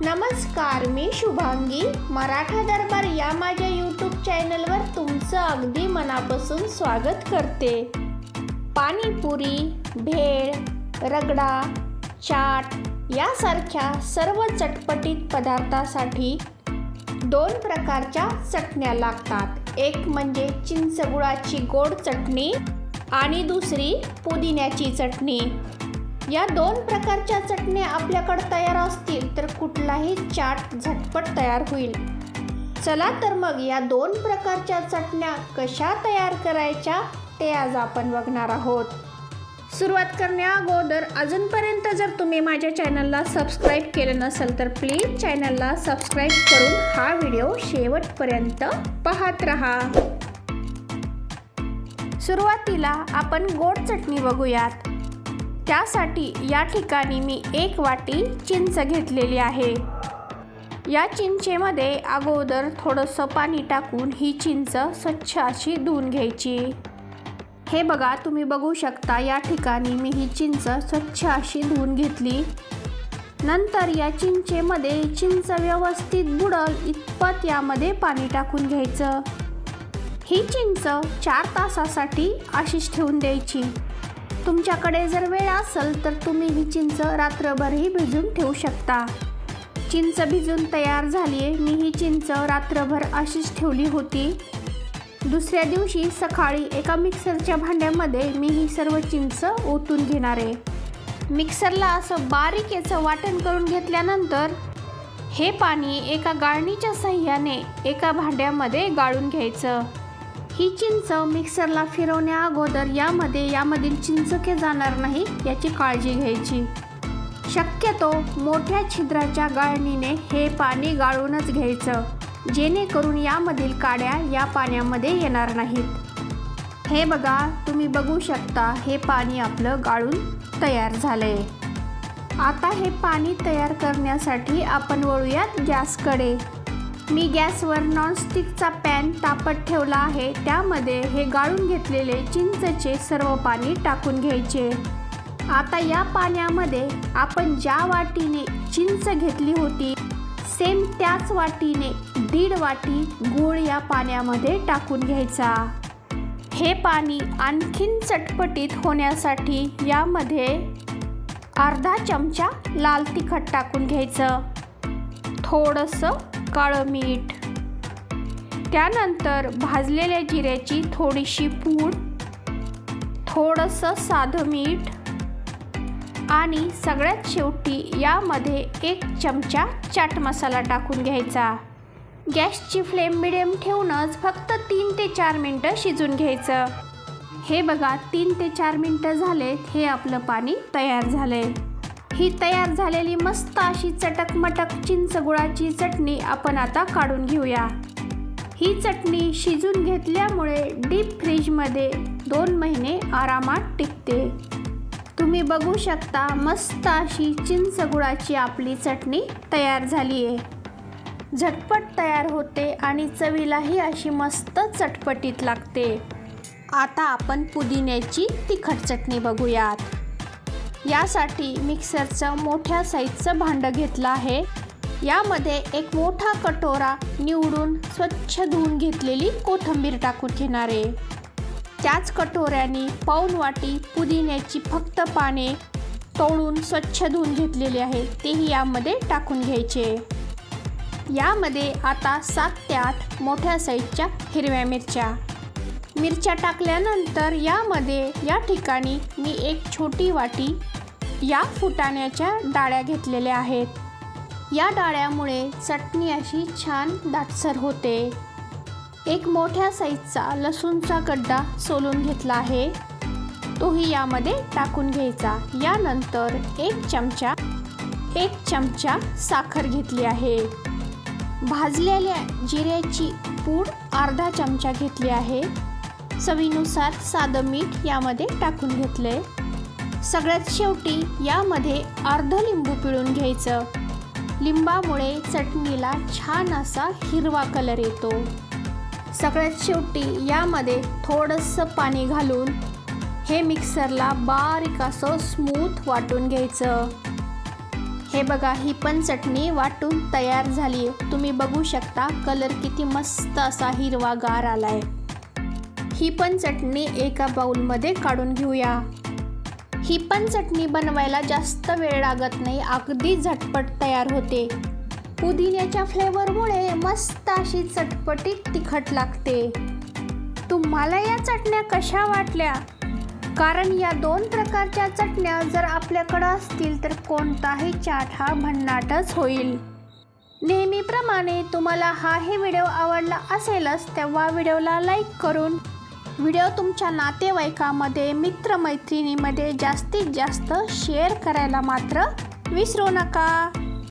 नमस्कार मी शुभांगी. मराठा दरबार या माझ्या यूट्यूब चॅनलवर तुमचं अगदी मनापासून स्वागत करते. पाणीपुरी भेळ रगडा चाट यासारख्या सर्व चटपटीत पदार्थासाठी दोन प्रकारच्या चटण्या लागतात. एक म्हणजे चिंचगुळाची गोड चटणी आणि दुसरी पुदिन्याची चटणी. या दोन प्रकारच्या चटण्या आपल्याकडे तयार असतील तर कुठलाही चाट झटपट तयार होईल. चला तर मग या दोन प्रकारच्या चटण्या कशा तयार करायच्या ते आज आपण बघणार आहोत. सुरुवात करण्या अगोदर अजूनपर्यंत जर तुम्ही माझ्या चॅनलला सबस्क्राईब केलं नसेल तर प्लीज चॅनलला सबस्क्राईब करून हा व्हिडिओ शेवटपर्यंत पाहत राहा. सुरुवातीला आपण गोड चटणी बघूयात. त्यासाठी या ठिकाणी मी एक वाटी चिंच घेतलेली आहे. या चिंचेमध्ये अगोदर थोडंसं पाणी टाकून ही चिंच स्वच्छ अशी धुवून घ्यायची. हे बघा तुम्ही बघू शकता या ठिकाणी मी ही चिंच स्वच्छ अशी धुवून घेतली. नंतर या चिंचेमध्ये चिंच व्यवस्थित बुडल इतपत यामध्ये पाणी टाकून घ्यायचं. ही चिंच चार तासासाठी अशीच ठेवून द्यायची. तुमच्याकडे जर वेळ असेल तर तुम्ही ही चिंच रात्रभरही भिजून ठेवू शकता. चिंच भिजून तयार झाली आहे मी ही चिंच रात्रभर अशीच ठेवली होती. दुसऱ्या दिवशी सकाळी एका मिक्सरच्या भांड्यामध्ये मी ही सर्व चिंच ओतून घेणार आहे. मिक्सरला असं बारीक याचं वाटण करून घेतल्यानंतर हे पाणी एका गाळणीच्या सहाय्याने एका भांड्यामध्ये गाळून घ्यायचं. ही चिंच मिक्सरला फिरवण्या अगोदर यामध्ये यामधील चिंचके जाणार नाही याची काळजी घ्यायची. शक्यतो मोठ्या छिद्राच्या गाळणीने हे पाणी गाळूनच घ्यायचं जेणेकरून यामधील काड्या या पाण्यामध्ये येणार नाहीत. हे बघा तुम्ही बघू शकता हे पाणी आपलं गाळून तयार झालंय. आता हे पाणी तयार करण्यासाठी आपण वळूयात गॅसकडे. मी गॅसवर नॉनस्टिकचा पॅन तापत ठेवला आहे. त्यामध्ये हे गाळून घेतलेले चिंचचे सर्व पाणी टाकून घ्यायचे. आता या पाण्यामध्ये आपण ज्या वाटीने चिंच घेतली होती सेम त्याच वाटीने दीड वाटी गूळ या पाण्यामध्ये टाकून घ्यायचा. हे पाणी आणखीन चटपटीत होण्यासाठी यामध्ये अर्धा चमचा लाल तिखट टाकून घ्यायचं. थोडंसं काळं मीठ. त्यानंतर भाजलेल्या जिऱ्याची थोडीशी पूड थोडंसं साधं मीठ आणि सगळ्यात शेवटी यामध्ये एक चमचा चाट मसाला टाकून घ्यायचा. गॅसची फ्लेम मिडियम ठेवूनच फक्त तीन ते चार मिनटं शिजून घ्यायचं. हे बघा तीन ते चार मिनटं झालेत हे आपलं पाणी तयार झालंय. ही तयार झालेली मस्त अशी चटक मटक चिंच गुळाची चटणी आपण आता काढून घेऊया. ही चटणी शिजून घेतल्यामुळे डीप फ्रीजमध्ये दोन महिने आरामात टिकते. तुम्ही बघू शकता मस्त अशी चिंच गुळाची आपली चटणी तयार झाली आहे झटपट तयार होते आणि चवीलाही अशी मस्त चटपटीत लागते. आता आपण पुदिन्याची तिखट चटणी बघूयात. यासाठी मिक्सरचं मोठ्या साईजचं भांडं घेतलं आहे. यामध्ये एक मोठा कटोरा निवडून स्वच्छ धुवून घेतलेली कोथिंबीर टाकून घेणार आहे. त्याच कटोऱ्याने पाऊन वाटी पुदिन्याची फक्त पाने तोडून स्वच्छ धुवून घेतलेली आहे तेही यामध्ये टाकून घ्यायचे. यामध्ये आता सात ते आठ मोठ्या साईजच्या हिरव्या मिरच्या. मिरच्या टाकल्यानंतर यामध्ये या ठिकाणी मी एक छोटी वाटी या फुटाण्याच्या डाळ्या घेतलेल्या आहेत. या डाळ्यामुळे चटणी अशी छान दाटसर होते. एक मोठ्या साईजचा लसूणचा गड्डा सोलून घेतला आहे. तोही यामध्ये टाकून घ्यायचा. यानंतर एक चमचा एक चमचा साखर घेतली आहे. भाजलेल्या जिऱ्याची पूड अर्धा चमचा घेतली आहे. चवीनुसार साधं मीठ यामध्ये टाकून घेतले सगळ्यात शेवटी यामध्ये अर्ध लिंबू पिळून घ्यायचं. लिंबामुळे चटणीला छान असा हिरवा कलर येतो. सगळ्यात शेवटी यामध्ये थोडंसं पाणी घालून हे मिक्सरला बारीक असं स्मूथ वाटून घ्यायचं. हे बघा ही पण चटणी वाटून तयार झाली. आहे तुम्ही बघू शकता कलर किती मस्त असा हिरवागार आलाय. ही पण चटणी एका बाऊलमध्ये काढून घेऊया. ही पण चटणी बनवायला जास्त वेळ लागत नाही. अगदी झटपट तयार होते. पुदिन्याच्या फ्लेवरमुळे मस्त अशी चटपटीत तिखट लागते. तुम्हाला या चटण्या कशा वाटल्या? कारण या दोन प्रकारच्या चटण्या जर आपल्याकडं असतील तर कोणताही चाट हा भन्नाटच होईल. नेहमीप्रमाणे तुम्हाला हाही व्हिडिओ आवडला असेलच तेव्हा व्हिडिओला लाईक करून व्हिडिओ तुमच्या नातेवाईकामध्ये मित्रमैत्रिणीमध्ये जास्तीत जास्त शेअर करायला मात्र विसरू नका.